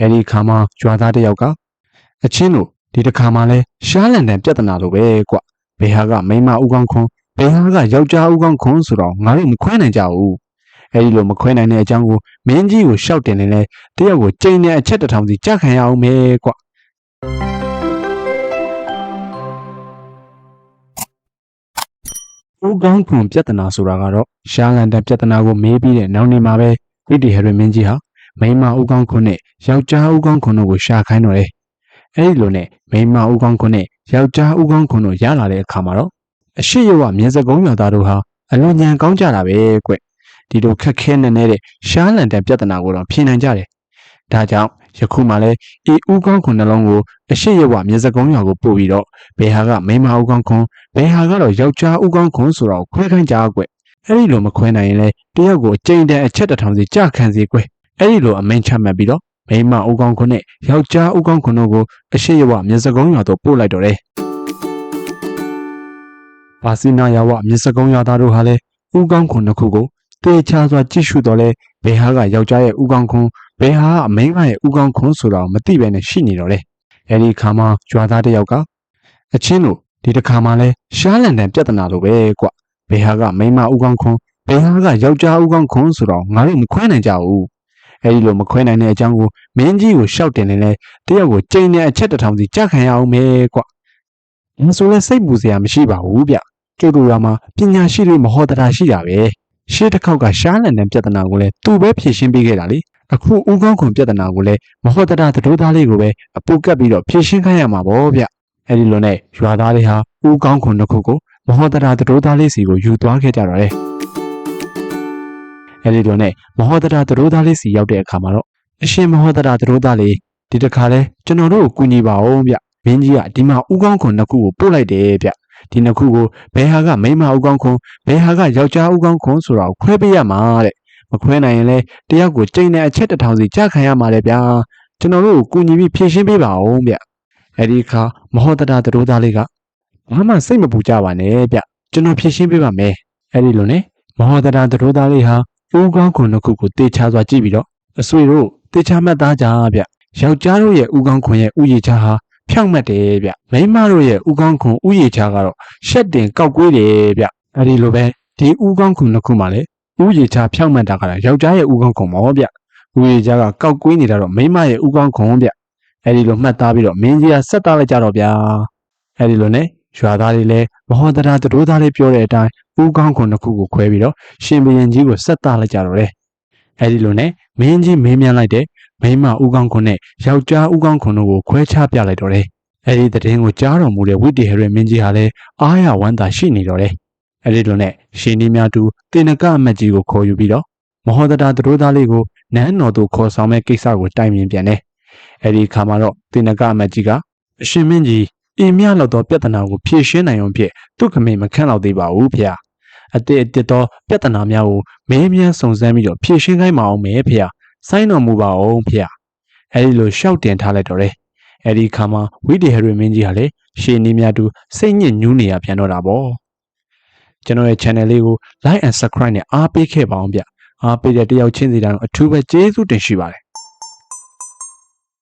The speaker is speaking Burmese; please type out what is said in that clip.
အဲဒီခါမှာရွာသားတစ်ယောက်ကအချင်းတို့ဒီတစ်ခါမှလဲရှားလန်တန်ပြဿနာလိုပဲကွဘယ်ဟာကမိန်းမဥကောင်းခွန်ဘယ်ဟာကယောက်ျားဥကောင်းခွန်ဆိုတော့ငါတို့မခွဲနိုင်ကြဘူးအဲဒီလိုမခွဲနိုင်တဲ့အကြောင်းကိုမင်းကြီးကိုရှောက်တင်နေလဲတယောက်ကိုကြိမ်နဲ့အချက်တစ်ထောင်စီကြခံရအောင်ပဲကွဥကောင်းခွန်ပြဿနာဆိုတာကတော့ရှားလန်တန်ပြဿနာကိုမေးပြီးတဲ့နောက်နေ့မှာပဲဝိတ္တိဟရမင်းကြီးဟာ မိန်းမဥကောင်းခွန်နဲ့ယောက်ျားဥကောင်းခွန်တို့ကိုရှာခိုင်းတော့တယ်အဲဒီလိုနဲ့မိန်းမဥကောင်းခွန်နဲ့ယောက်ျားဥကောင်းခွန်တို့ရလာတဲ့အခါမှာတော့အရှိရဝမြင်းစကုံးရွာသားတို့ဟာအလွန်ညံကောင်းကြတာပဲကွဒီလိုခက်ခဲနေနေတဲ့ရှားလန်တန်ပြဿနာကိုတော့ဖြေနိုင်ကြတယ်ဒါကြောင့်ယခုမှလည်းဤဥကောင်းခွန်နှလုံးကိုအရှိရဝမြင်းစကုံးရွာကိုပို့ပြီးတော့ဘယ်ဟာကမိန်းမဥကောင်းခွန်ဘယ်ဟာကတော့ယောက်ျားဥကောင်းခွန်ဆိုတော့ခွဲခိုင်းကြကွအဲ့ဒီလိုမခွဲနိုင်ရင်လေတယောက်ကိုအကျိန်တန်အချက်တစ်ထောင်စီကြခံစီကွ အဲ့ဒီလိုအမိန်ချမှတ်ပြီးတော့မိန်းမဥကောင်းခွန်နဲ့ယောက်ျားဥကောင်းခွန်တို့ကိုအရှိရဝမြင်းစကုံးရွာသို့ပို့လိုက်တော့တယ်ပါစီနာယဝမြင်းစကုံးရွာသားတို့ဟာလည်းဥကောင်းခွန်တစ်ခုကိုတေချာစွာကြည့်ရှုတော့လဲဘယ်ဟာကယောက်ျားရဲ့ဥကောင်းခွန်ဘယ်ဟာကအမိန်းမရဲ့ဥကောင်းခွန်ဆိုတော့မသိပဲနဲ့ရှိနေတော့တယ်အဲ့ဒီခါမှာရွာသားတစ်ယောက်ကအချင်းတို့ဒီတစ်ခါမှလဲရှားလန်တန်ပြဿနာလိုပဲကွဘယ်ဟာကမိန်းမဥကောင်းခွန်ဘယ်ဟာကယောက်ျားဥကောင်းခွန်ဆိုတော့ငါတို့မခွဲနိုင်ကြဘူး အဲ့ဒီလိုမခွဲနိုင်တဲ့အကြောင်းကိုမင်းကြီးကိုရှောက်တင်နေလဲတယောက်ကိုကြိမ်နဲ့အချက်တစ်ထောင်စီကြခံရအောင်ပဲကွဒါဆိုလဲစိတ်ပူစရာမရှိပါဘူးဗျကျုပ်တို့ကမှပညာရှိတွေမဟောတတာရှိတာပဲရှေ့တစ်ခေါက်ကရှားလန်တဲ့ပြဿနာကိုလဲသူပဲဖြေရှင်းပေးခဲ့တာလေအခုဥကောင်းခွန်ပြဿနာကိုလဲမဟောတတာသတို့သားလေးကိုပဲအပူကပ်ပြီးတော့ဖြေရှင်းခိုင်းရမှာပေါ့ဗျအဲ့ဒီလိုနဲ့ရွာသားတွေဟာဥကောင်းခွန်တစ်ခုကိုမဟောတတာသတို့သားလေးစီကိုယူသွားခဲ့ကြတော့တယ် အဲ့ဒီလိုနဲ့မဟောတတာသတို့သားလေးစီရောက်တဲ့အခါမှာတော့အရှင်မဟောတတာသတို့သားလေးဒီတစ်ခါလဲကျွန်တော်တို့ကိုကူညီပါအောင်ဗျမင်းကြီးကဒီမှာဥကောင်းခွန်နှစ်ခုကိုပို့လိုက်တယ်ဗျဒီနှစ်ခုကိုဘယ်ဟာကမိန်းမဥကောင်းခွန်ဘယ်ဟာကယောက်ျားဥကောင်းခွန်ဆိုတော့ခွဲပေးရမှာတဲ့မခွဲနိုင်ရင်လဲတယောက်ကိုကြိမ်နဲ့အချက်တစ်ထောင်စီကြခံရမှာလေဗျာကျွန်တော်တို့ကိုကူညီပြီးဖြည့်ရှင်းပေးပါအောင်ဗျအဲ့ဒီအခါမဟောတတာသတို့သားလေးကဘာမှစိတ်မပူကြပါနဲ့ဗျကျွန်တော်ဖြည့်ရှင်းပေးပါမယ်အဲ့ဒီလိုနဲ့မဟောတတာသတို့သားလေးဟာ ဥကောင်းခွန်နှစ်ခုကိုတေချာစွာကြည့်ပြီးတော့အဆွေတို့တေချာမှတ်သားကြဗျယောက်ျားတို့ရဲ့ဥကောင်းခွန်ရဲ့ဥယျာချာဟာဖြောင့်မတ်တယ်ဗျမိန်းမတို့ရဲ့ဥကောင်းခွန်ဥယျာချာကတော့ရှက်တင်ကောက်ကွေးတယ်ဗျအဲ့ဒီလိုပဲဒီဥကောင်းခွန်နှစ်ခုမှလည်းဥယျာချာဖြောင့်မတ်တာကတော့ယောက်ျားရဲ့ဥကောင်းခွန်မောဗျဥယျာချာကကောက်ကွေးနေတာတော့မိန်းမရဲ့ဥကောင်းခွန်ဗျအဲ့ဒီလိုမှတ်သားပြီးတော့မင်းကြီးကဆက်သားလိုက်ကြတော့ဗျာအဲ့ဒီလိုနဲ့ ရွာသားတွေလည်းမဟောတရာတို့သားလေးပြောတဲ့အတိုင်းဥကောင်းခွန်တစ်ခုကိုခွဲပြီးတော့ရှင်ဘရင်ကြီးကိုဆက်သားလိုက်ကြတော့တယ်အဲ့ဒီလိုနဲ့မင်းကြီးမင်းမြန်းလိုက်တဲ့မိန်းမဥကောင်းခွန်နဲ့ယောက်ျားဥကောင်းခွန်တို့ကိုခွဲခြားပြလိုက်တော့တယ်အဲ့ဒီသတင်းကိုကြားတော်မူတဲ့ဝိတ္တိဟရမင်းကြီးဟာလည်းအားရဝမ်းသာရှိနေတော့တယ်အဲ့ဒီလိုနဲ့ရှင်ဒီမြတ်သူတင်နကအမတ်ကြီးကိုခေါ်ယူပြီးတော့မဟောတရာတို့သားလေးကိုနန်းတော်သို့ခေါ်ဆောင်မဲ့ကိစ္စကိုတိုင်ပင်ပြန်တယ်အဲ့ဒီခါမှာတော့တင်နကအမတ်ကြီးကအရှင်မင်းကြီး အင်းမြလောက်သောပြဿနာကိုဖြေရှင်းနိုင်အောင်ဖြင့်သူခမေမခန့်တော့သေးပါဘူးဖေ။အတိအတစ်သောပြဿနာများကိုမင်းမြန်စုံစမ်းပြီးတော့ဖြေရှင်းခိုင်းမအောင်မယ်ဖေ။စိုင်းတော်မူပါအောင်ဖေ။အဲဒီလိုရှောက်တင်ထားလိုက်တော့တယ်။အဲဒီခါမှာဝိတေဟရမင်းကြီးဟာလည်းရှေနီးများတူစိတ်ညစ်ညူးနေရပြန်တော့တာပေါ့။ကျွန်တော်ရဲ့ channel လေးကို like and subscribe နဲ့အားပေးခဲ့ပါအောင်ဗျ။အားပေးတဲ့တယောက်ချင်းစီတိုင်းအထူးပဲကျေးဇူးတင်ရှိပါတယ်